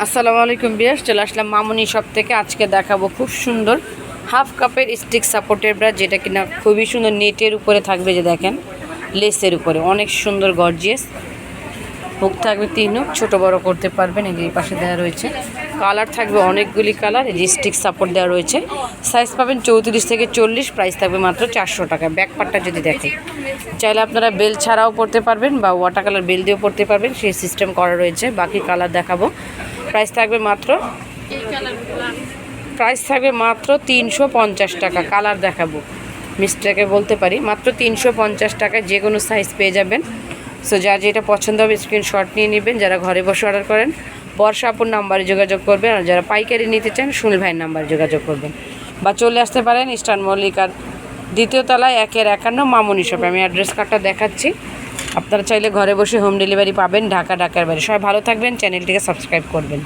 আসসালামু আলাইকুম বিয়াস, চলে আসলাম মামুনি শপ থেকে। আজকে দেখাবো খুব সুন্দর হাফ কাপের স্টিক সাপোর্টের ব্রা যেটা কিনা খুবই সুন্দর নেটের উপরে থাকবে যে দেখেন লেসের উপরে। অনেক সুন্দর গর্জিয়াস হুক থাকবে তিন হুক ছোটো বড় করতে পারবেন, এই পাশে দেওয়া রয়েছে। কালার থাকবে অনেকগুলি কালার এই স্টিক সাপোর্ট দেওয়া রয়েছে। সাইজ পাবেন চৌত্রিশ থেকে চল্লিশ প্রাইস থাকবে মাত্র চারশো টাকা। ব্যাক পার্টটা যদি দেখেন। চাইলে আপনারা বেল ছাড়াও পড়তে পারবেন বা ওয়াটার কালার বেল দিয়েও পড়তে পারবেন, সেই সিস্টেম করা রয়েছে। বাকি কালার দেখাবো। প্রাইস থাকবে মাত্র? প্রাইস থাকবে মাত্র তিনশো পঞ্চাশ টাকা। কালার দেখাবো। মিস্টারকে বলতে পারি, মাত্র তিনশো পঞ্চাশ টাকায় যে কোনো সাইজ পেয়ে যাবেন। সো যার যেটা পছন্দ হবে স্ক্রিনশট নিয়ে নেবেন। যারা ঘরে বসে অর্ডার করেন বর্ষাপুর নাম্বারে যোগাযোগ করবেন। আর যারা পাইকারি নিতে চান, সুনীল ভাইয়ের নাম্বারে যোগাযোগ করবেন। বা চলে আসতে পারেন, ইস্টার্ন মল্লিকার দ্বিতীয় তলায় একের একান্ন মামুনি শপে আমি অ্যাড্রেস কার্ডটা দেখাচ্ছি। আপনারা চাইলে ঘরে বসে হোম ডেলিভারি পাবেন ঢাকা ঢাকার বাড়ি সবাই ভালো থাকবেন চ্যানেলটিকে সাবস্ক্রাইব করবেন।